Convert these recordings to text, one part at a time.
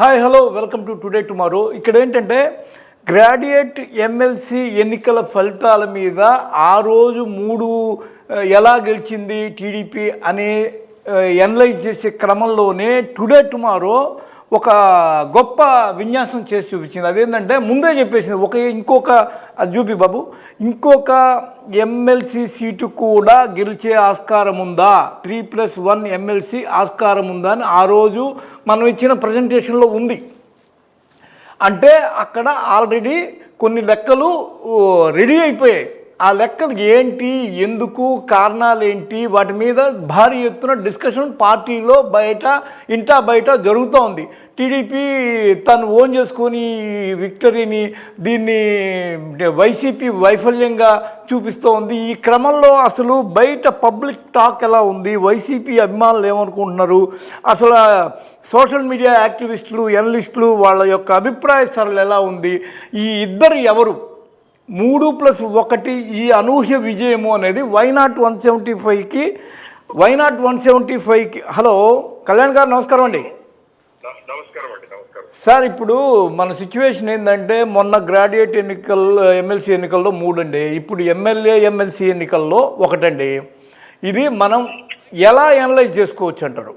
Hi hello welcome to today tomorrow. ఇక్కడ ఏంటంటే graduate MLC ఎన్నికల ఫలితాల మీద ఆ రోజు మూడు ఎలా గెలిచింది టీడీపీ అనే ఎనలైజ్ చేసే క్రమంలోనే టుడే టుమారో ఒక గొప్ప విన్యాసం చేసి చూపించింది. అదేంటంటే ముందే చెప్పేసింది ఒక ఇంకొక అది చూపి బాబు ఇంకొక ఎమ్మెల్సీ సీటు కూడా గెలిచే ఆస్కారం ఉందా? త్రీ ప్లస్ వన్ ఎమ్మెల్సీ ఆస్కారం ఉందా అని ఆ రోజు మనం ఇచ్చిన ప్రజెంటేషన్లో ఉంది. అంటే అక్కడ ఆల్రెడీ కొన్ని లెక్కలు రెడీ అయిపోయాయి. ఆ లెక్కలు ఏంటి ఎందుకు కారణాలు ఏంటి వాటి మీద భారీ ఎత్తున డిస్కషన్ పార్టీలో బయట ఇంటా బయట జరుగుతూ ఉంది. టీడీపీ తను ఓన్ చేసుకొని విక్టరీని దీన్ని వైసీపీ వైఫల్యంగా చూపిస్తూ ఉంది. ఈ క్రమంలో అసలు బయట పబ్లిక్ టాక్ ఎలా ఉంది? వైసీపీ అభిమానులు ఏమనుకుంటున్నారు? అసలు సోషల్ మీడియా యాక్టివిస్టులు ఎనలిస్టులు వాళ్ళ యొక్క అభిప్రాయ సరళి ఎలా ఉంది? ఈ ఇద్దరు ఎవరు? మూడు ప్లస్ ఒకటి ఈ అనూహ్య విజయము అనేది వైనాట్ వన్ సెవెంటీ ఫైవ్కి వైనాట్ వన్ సెవెంటీ ఫైవ్కి. హలో కళ్యాణ్ గారు నమస్కారం అండి. నమస్కారం అండి నమస్కారం. సార్ ఇప్పుడు మన సిచ్యువేషన్ ఏంటంటే మొన్న గ్రాడ్యుయేట్ ఎన్నికల్లో ఎమ్మెల్సీ ఎన్నికల్లో మూడండి ఇప్పుడు ఎమ్మెల్యే ఎమ్మెల్సీ ఎన్నికల్లో ఒకటండి. ఇది మనం ఎలా అనలైజ్ చేసుకోవచ్చు అంటారు?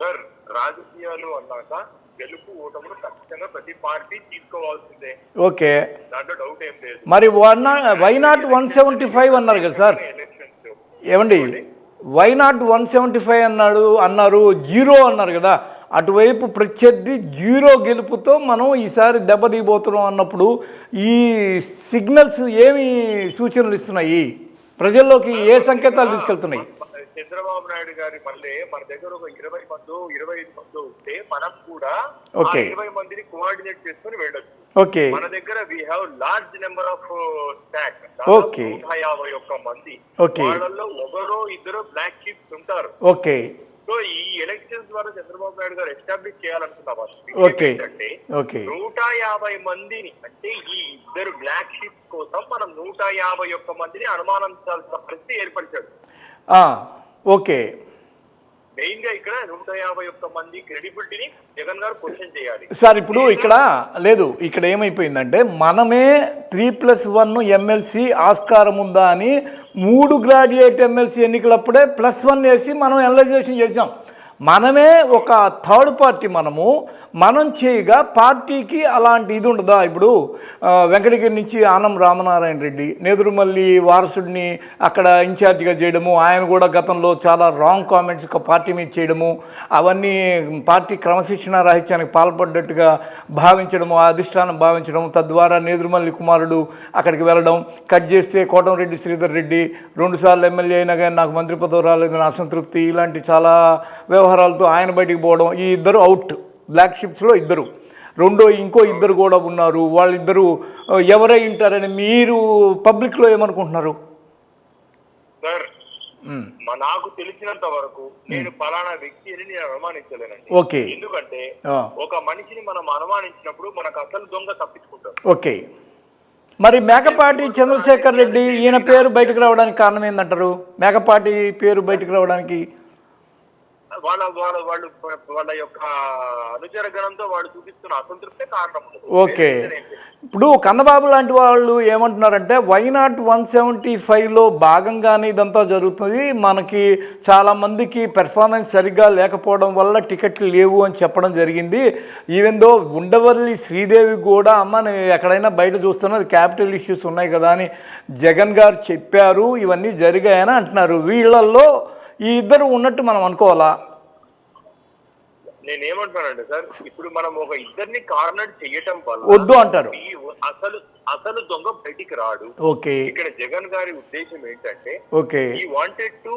సార్ రాజకీయాలు అన్నాక గెలుపు ఓటములు ఖచ్చితంగా ప్రతి పార్టీ తీసుకోవాల్సిందే. ఓకే. దాంట్లో డౌట్ ఏం లేదు. మరి one why not one seventy five అన్నారు కదా సార్? ఏమండి? వైనాట్ వన్ సెవెంటీ ఫైవ్ అన్నాడు అన్నారు జీరో అన్నారు కదా. అటువైపు ప్రత్యర్థి జీరో గెలుపుతో మనం ఈసారి దెబ్బతీయబోతున్నాం అన్నప్పుడు ఈ సిగ్నల్స్ ఏమి సూచనలు ఇస్తున్నాయి? ప్రజల్లోకి ఏ సంకేతాలు తీసుకెళ్తున్నాయి? చంద్రబాబు నాయుడు గారి మళ్ళీ మన దగ్గర ఒక ఇరవై మంది ఇరవై ఐదు మంది ఉంటే మనం కూడా. ఇరవై మందిని కోఆర్డినేట్ చేసుకుని వెళ్ళొచ్చు. ఓకే. మన దగ్గర we have large number of stock. నూట యాభై ఒక్క మంది. వాళ్ళల్లో ఒకరో ఇద్దరు బ్లాక్ షీప్స్ ఉంటారు. ఓకే. సో ఈ ఎలక్షన్స్ ద్వారా చంద్రబాబు నాయుడు గారు ఎస్టాబ్లిష్ చేయాలనుకున్న నూట యాభై మందిని అంటే ఈ ఇద్దరు బ్లాక్ షీప్స్ కోసం మనం నూట యాభై ఒక్క మందిని అనుమానించాల్సిన పరిస్థితి ఏర్పరిచాడు. ఓకే. మెయిన్గా ఇక్కడ నూట యాభై ఒక్క మంది క్రెడిబిలిటీని జగన్ గారు క్వశ్చన్ చేయాలి. సార్ ఇప్పుడు ఇక్కడ లేదు ఇక్కడ ఏమైపోయిందంటే మనమే త్రీ ప్లస్ వన్ ఎమ్మెల్సీ ఆస్కారం ఉందా అని మూడు గ్రాడ్యుయేట్ ఎమ్మెల్సీ ఎన్నికలప్పుడే ప్లస్ వన్ వేసి మనం ఎనలైజేషన్ చేసాం. మనమే ఒక థర్డ్ పార్టీ మనము మనం చేయగా పార్టీకి అలాంటి ఇది ఉండదా? ఇప్పుడు వెంకటగిరి నుంచి ఆనం రామనారాయణ రెడ్డి నెదురుమల్లి వారసుడిని అక్కడ ఇన్ఛార్జిగా చేయడము ఆయన కూడా గతంలో చాలా రాంగ్ కామెంట్స్ ఒక పార్టీ మీద చేయడము అవన్నీ పార్టీ క్రమశిక్షణ రాహిత్యానికి పాల్పడ్డట్టుగా భావించడము ఆ అధిష్టానం భావించడం తద్వారా నేదురుమల్లి కుమారుడు అక్కడికి వెళ్ళడం కట్ చేస్తే కోటంరెడ్డి శ్రీధర్ రెడ్డి రెండుసార్లు ఎమ్మెల్యే అయినా కానీ నాకు మంత్రి పదవి రాలేదని అసంతృప్తి ఇలాంటి చాలా వ్యవహారం వ్యవహారాలతో ఆయన బయటికి పోవడం ఈ ఇద్దరు అవుట్ బ్లాక్ షిప్స్లో ఇద్దరు. రెండో ఇంకో ఇద్దరు కూడా ఉన్నారు. వాళ్ళిద్దరూ ఎవరై ఉంటారని మీరు పబ్లిక్లో ఏమనుకుంటున్నారు? సార్ నాకు తెలిసినంత వరకు నేను పలానా వ్యక్తిని నేను అనుమానించలేనండి. ఓకే. ఎందుకంటే ఒక మనిషిని మనం అనుమానించినప్పుడు మనకు అసలు దొంగ తప్పించుకుంటాం ఓకే. మరి మేకపాటి చంద్రశేఖర్ రెడ్డి ఈయన పేరు బయటకు రావడానికి కారణం ఏంటంటారు మేకపాటి పేరు బయటకు రావడానికి వాళ్ళ వాళ్ళ వాళ్ళు వాళ్ళ యొక్క అనుచర గణంతో వాళ్ళు చూపిస్తున్న అసంతృప్తే కారణం ఓకే. ఇప్పుడు కన్నబాబు లాంటి వాళ్ళు ఏమంటున్నారంటే వైనాట్ వన్ సెవెంటీ ఫైవ్లో భాగంగానే ఇదంతా జరుగుతుంది? మనకి చాలామందికి పెర్ఫార్మెన్స్ సరిగ్గా లేకపోవడం వల్ల టికెట్లు లేవు అని చెప్పడం జరిగింది. ఈవెన్ దో ఉండవల్లి శ్రీదేవి కూడా అమ్మ నేను ఎక్కడైనా బయట చూస్తున్నది క్యాపిటల్ ఇష్యూస్ ఉన్నాయి కదా అని జగన్ గారు చెప్పారు. ఇవన్నీ జరిగాయని అంటున్నారు. వీళ్ళల్లో ఈ ఇద్దరు ఉన్నట్టు మనం అనుకోవాలా? నేను ఏమంటున్నానంటే సార్ ఇప్పుడు మనం ఒక ఇద్దరిని కార్నర్ చేయటం వల్ల వద్దు అంటారు. ఈ అసలు అసలు దొంగ బయటికి రాడు. ఓకే. ఇక్కడ జగన్ గారి ఉద్దేశం ఏంటంటే ఓకే. ఈ wanted to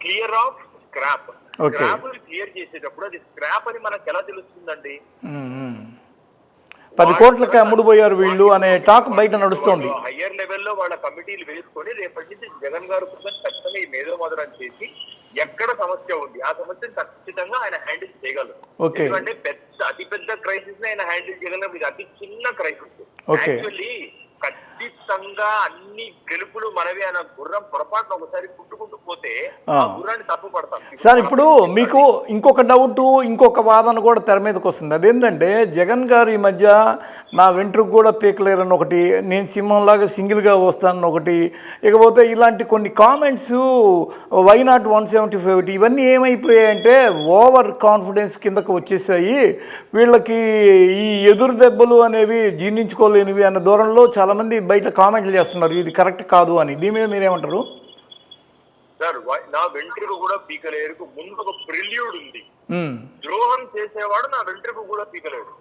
clear off scrap. Scrap clear చేసేటప్పుడు అది స్క్రాప్ అని మనకు ఎలా తెలుస్తుందండి. పది కోట్లకి అమ్ముడుపోయారు వీళ్ళు అనే టాక్ బయట నడుస్తోంది హయ్యర్ లెవెల్లో వాళ్ళ కమిటీలు వేసుకొని రేపటి నుంచి జగన్ గారు ఖచ్చితంగా ఈ మేధోమదనం చేసి ఎక్కడ సమస్య ఉంది ఆ సమస్యను ఖచ్చితంగా ఆయన హ్యాండిల్ చేయగలరు. ఎందుకంటే పెద్ద అతి పెద్ద క్రైసిస్ ఆయన హ్యాండిల్ చేయగలరు ఇది అతి చిన్న క్రైసిస్. యాక్చువల్లీ ఖచ్చితంగా అన్ని గెలుపులు మనవి అన్న గుర్రం పొరపాటున ఒకసారి పుట్టుకుంటూ సార్ ఇప్పుడు మీకు ఇంకొక డౌట్ ఇంకొక వాదన కూడా తెర మీదకి వస్తుంది. అదేంటంటే జగన్ గారు ఈ మధ్య నా వెంట్రుకు కూడా పీకలేరని ఒకటి నేను సింహంలాగా సింగిల్గా వస్తానని ఒకటి ఇకపోతే ఇలాంటి కొన్ని comments why not one seventy five ఇవన్నీ ఏమైపోయాయంటే ఓవర్ కాన్ఫిడెన్స్ కిందకు వచ్చేసాయి. వీళ్ళకి ఈ ఎదురు దెబ్బలు అనేవి జీర్ణించుకోలేనివి అన్న దూరంలో చాలామంది బయట కామెంట్లు చేస్తున్నారు. ఇది కరెక్ట్ కాదు అని. దీని మీద మీరేమంటారు? సార్ నా వెంట్రుకు కూడా పీకలేరుకు ముందు ఒక ప్రిల్యూడ్ ఉంది. ద్రోహం చేసేవాడు నా వెంట్రుకు కూడా పీకలేడు.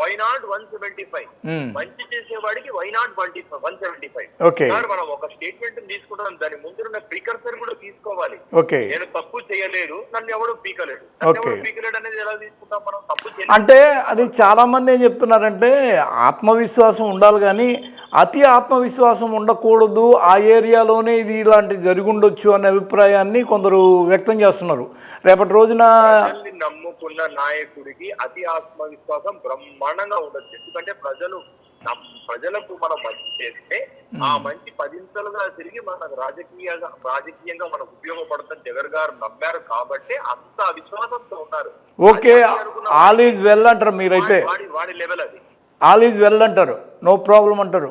Why not one seventy five. మంచి చేసేవాడికి why not twenty one seventy five. Okay. Sir మనం ఒక స్టేట్మెంట్ తీసుకుంటాం. దాని ముందున్న ప్రికర్సర్ కూడా తీసుకోవాలి. నేను తప్పు చేయలేదు నన్ను ఎవడు పీకలేడు. ఎవడు పీకలేడు అనేది ఎలా తీసుకుంటాం మనం? తప్పు అంటే అది చాలామంది ఏం చెప్తున్నారంటే ఆత్మవిశ్వాసం ఉండాలి కానీ అతి ఆత్మవిశ్వాసం ఉండకూడదు. ఆ ఏరియాలోనే ఇది ఇలాంటి జరిగి ఉండొచ్చు అనే అభిప్రాయాన్ని కొందరు వ్యక్తం చేస్తున్నారు. రేపటి రోజున నమ్ముకున్న నాయకుడికి అతి ఆత్మవిశ్వాసం బ్రహ్మాండంగా ఉండొచ్చు. ఎందుకంటే ప్రజలు ప్రజలకు మనం మంచి చేస్తే ఆ మంచి పదింతలుగా తిరిగి మనకు రాజకీయంగా రాజకీయంగా మనకు ఉపయోగపడుతుంది జగన్ గారు నమ్మారు కాబట్టి అంత విశ్వాసంతో ఉన్నారు. ఓకే ఆల్ ఈజ్ వెల్ అంటారు మీరైతే. వాడి వాడి లెవెల్ అది. ఆల్ ఈజ్ వెల్ అంటారు నో ప్రాబ్లం అంటారు.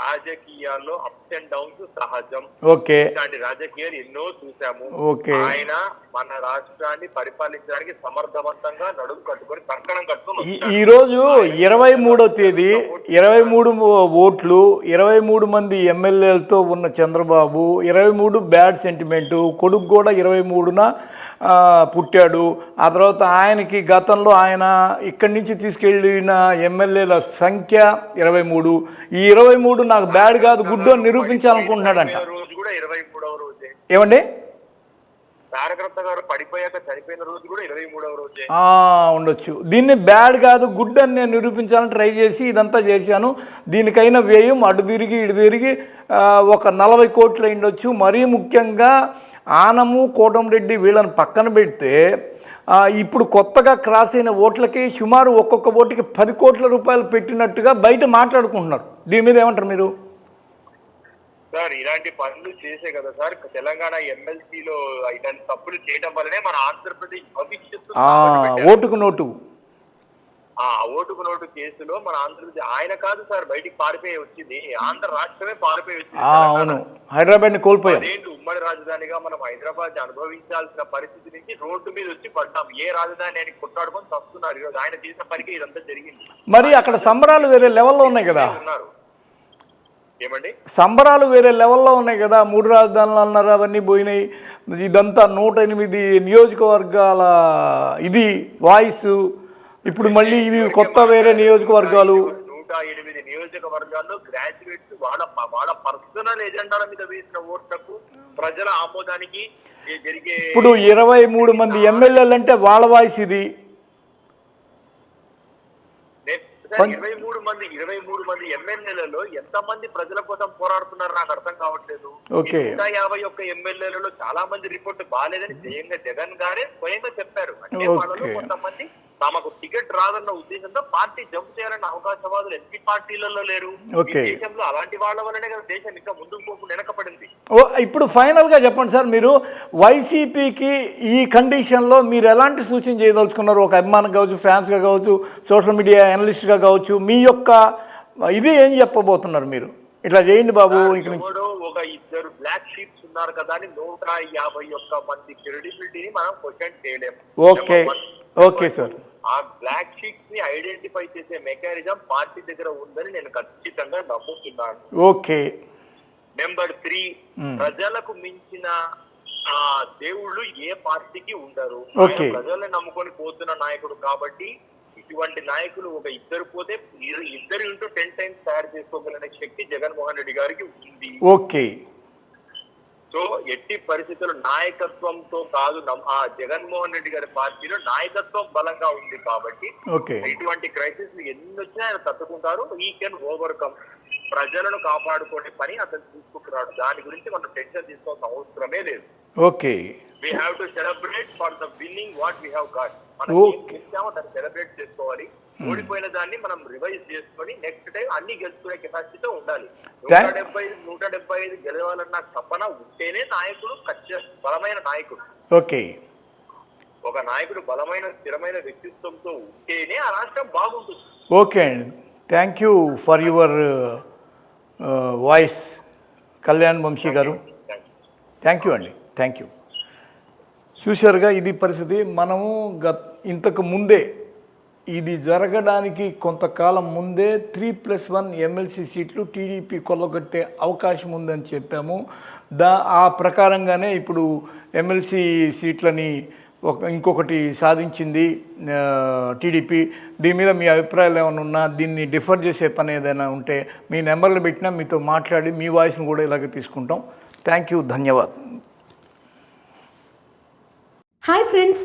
రాజకీయాల్లో అప్స్ అండ్ డౌన్స్ సహజం ఓకే ఇలాంటి రాజకీయాలు ఎన్నో చూసాము ఓకే ఆయన మన రాష్ట్రాన్ని పరిపాలించడానికి సమర్థవంతంగా నడుము కట్టుకొని కట్టుకొని ఈ-. ఈరోజు ఇరవై మూడో తేదీ ఇరవై మూడు ఓట్లు ఇరవై మూడు మంది ఎమ్మెల్యేలతో ఉన్న చంద్రబాబు ఇరవై మూడు బ్యాడ్ సెంటిమెంటు కొడుకు కూడా ఇరవై మూడున పుట్టాడు. ఆ తర్వాత ఆయనకి గతంలో ఆయన ఇక్కడి నుంచి తీసుకెళ్ళిన ఎమ్మెల్యేల సంఖ్య ఇరవై మూడు. ఈ ఇరవై మూడు నాకు బ్యాడ్ కాదు గుడ్ అని రోజే ఏమండి? తారకరత్న గారు పడిపోయాక చనిపోయిన రోజు కూడా ఇరవై మూడవ రోజే. ఆ, ఉండొచ్చు. దీన్ని బ్యాడ్ కాదు గుడ్ అని నేను నిరూపించాలని ట్రై చేసి ఇదంతా చేశాను. దీనికైన వ్యయం అటు తిరిగి ఇటు తిరిగి ఒక నలభై కోట్లు ఉండొచ్చు మరీ ముఖ్యంగా ఆనము కోటంరెడ్డి వీళ్ళని పక్కన పెడితే ఆ, ఇప్పుడు కొత్తగా క్రాస్ అయిన ఓట్లకి సుమారు ఒక్కొక్క ఓటుకి పది కోట్ల రూపాయలు పెట్టినట్టుగా బయట మాట్లాడుకుంటున్నారు. దీని మీద ఏమంటారు మీరు? సార్ ఇలాంటి పనులు చేసే కదా సార్ తెలంగాణ ఎమ్మెల్సీలో ఇలాంటి తప్పులు చేయడం వల్లనే మన ఆంధ్రప్రదేశ్ భవిష్యత్తు. ఓటుకు నోటు. ఆ ఓటుకు నోటు కేసులో మన ఆంధ్రప్రదేశ్ ఆయన కాదు సార్ బయటికి పారిపోయి వచ్చింది. ఆంధ్ర రాష్ట్రమే పారిపోయి వచ్చింది ఆ, అవును. హైదరాబాద్ని కోల్పోయాం. ఉమ్మడి రాజధానిగా మనం హైదరాబాద్ అనుభవించాల్సిన పరిస్థితి నుంచి రోడ్డు మీద వచ్చి పడ్డాం. ఏ రాజధాని అని కొట్టాడుకొని వస్తున్నారు ఈరోజు ఆయన చేసిన పనికి ఇదంతా జరిగింది. మరి అక్కడ సంబరాలు వేరే లెవెల్లో ఉన్నాయి కదా. ఉన్నారు. సంబరాలు వేరే లెవెల్లో ఉన్నాయి కదా మూడు రాజధానులు అన్నారు అవన్నీ పోయినాయి. ఇదంతా నూట ఎనిమిది నియోజకవర్గాల ఇది వాయిస్. ఇప్పుడు మళ్ళీ ఇవి కొత్త వేరే నియోజకవర్గాలు. ఎనిమిది నియోజకవర్గాల్లో గ్రాడ్యుయేట్స్ వాళ్ళ వాళ్ళ పర్సనల్ ఎజెండాల మీద వేసిన ఓట్లకు ప్రజల ఆమోదానికి జరిగే ఇప్పుడు ఇరవై మూడు మంది ఎమ్మెల్యేలు అంటే వాళ్ళ వాయిస్ ఇది నేను- సార్, ఇరవై మూడు మంది ఇరవై మూడు మంది ఎమ్మెల్యేలలో ఎంత మంది ప్రజల కోసం పోరాడుతున్నారు నాకు అర్థం కావట్లేదు. నూట యాభై ఒక్క ఎమ్మెల్యేలలో చాలా మంది రిపోర్ట్ బాగాలేదని స్వయంగా జగన్ గారే స్వయంగా చెప్పారు. అంటే వాళ్ళలో. కొంతమంది తమకు టికెట్ రాదన్న ఉద్దేశంతో పార్టీ జంప్ చేయాలన్న అవకాశవాదులు ఎన్ని పార్టీలలో లేరు. దేశంలో అలాంటి వాళ్ళ వల్లనే కదా దేశం ఇంకా ముందుకు పోకుండా వెనకపడింది ఓ ఇప్పుడు ఫైనల్గా చెప్పండి సార్ మీరు. వైసీపీకి ఈ కండిషన్లో మీరు ఎలాంటి సూచన చేయదలుచుకున్నారు? ఒక అభిమానం కావచ్చు ఫ్యాన్స్గా కావచ్చు సోషల్ మీడియా అనలిస్ట్గా కావచ్చు మీ యొక్క ఇది ఏం చెప్పబోతున్నారు మీరు? ఇట్లా చేయండి బాబు ఇక నుంచి. ఒక ఇద్దరు బ్లాక్ షీప్స్ ఉన్నారు కదా అని నూట యాభై ఒక్క మంది క్రెడిబిలిటీని మనం క్వశ్చన్ చేయలేము. ఓకే. ఓకే సార్ ఆ బ్లాక్ షీట్స్ని ఐడెంటిఫై చేసే మెకానిజం పార్టీ దగ్గర ఉందని నేను ఖచ్చితంగా నమ్ముతున్నాను. ఓకే. Number three Hmm. ప్రజలకు మించిన ఆ దేవుళ్ళు ఏ పార్టీకి ఉండరు. ప్రజల్ని నమ్ముకొని పోతున్న నాయకుడు కాబట్టి ఇటువంటి నాయకులు ఒక ఇద్దరు పోతే ఇద్దరు ఇంటూ టెన్ టైమ్స్ తయారు చేసుకోగలిగిన శక్తి జగన్మోహన్ రెడ్డి గారికి ఉంది. ఓకే. సో ఎట్టి పరిస్థితుల్లో నాయకత్వంతో కాదు ఆ జగన్మోహన్ రెడ్డి గారి పార్టీలో నాయకత్వం బలంగా ఉంది కాబట్టి ఇటువంటి క్రైసిస్ ఎన్ని వచ్చినా ఆయన తట్టుకుంటారు. ఈ కెన్ ఓవర్కమ్ ప్రజలను కాపాడుకునే పని అతను తీసుకుంటున్నాడు. దాని గురించి మనం టెన్షన్ తీసుకోవాల్సిన అవసరమే లేదు. Okay. We have to celebrate for the winning what we have got మనం సెలబ్రేట్ ఓడిపోయిన దాన్ని మనం రివైజ్ చేసుకొని నెక్స్ట్ టైం అన్ని గెలుచుకునే కెపాసిటీతో ఉండాలి. నూట డెబ్బై నూట డెబ్బై ఐదు గెలవాలన్న తపన ఉంటేనే నాయకుడు బలమైన నాయకుడు. ఓకే. ఒక నాయకుడు బలమైన స్థిరమైన వ్యక్తిత్వంతో ఉంటేనే ఆ రాష్ట్రం బాగుంటుంది. ఓకే అండి. Thank you for your voice Kalyan Vamsi garu. Thank you అండి. థ్యాంక్ యూ చూశారుగా ఇది పరిస్థితి. మనము గత ఇంతకు ముందే ఇది జరగడానికి కొంతకాలం ముందే త్రీ ప్లస్ వన్ ఎమ్మెల్సీ సీట్లు టీడీపీ కొల్లగొట్టే అవకాశం ఉందని చెప్పాము. దా ఆ ప్రకారంగానే ఇప్పుడు ఎమ్మెల్సీ సీట్లని ఒక ఇంకొకటి సాధించింది టీడీపీ. దీని మీద మీ అభిప్రాయాలు ఏమైనా ఉన్నా దీన్ని డిఫర్ చేసే పని ఏదైనా ఉంటే మీ నెంబర్లు పెట్టినా మీతో మాట్లాడి మీ వాయిస్ని కూడా ఇలాగే తీసుకుంటాం. Thank you ధన్యవాద్. Hi friends.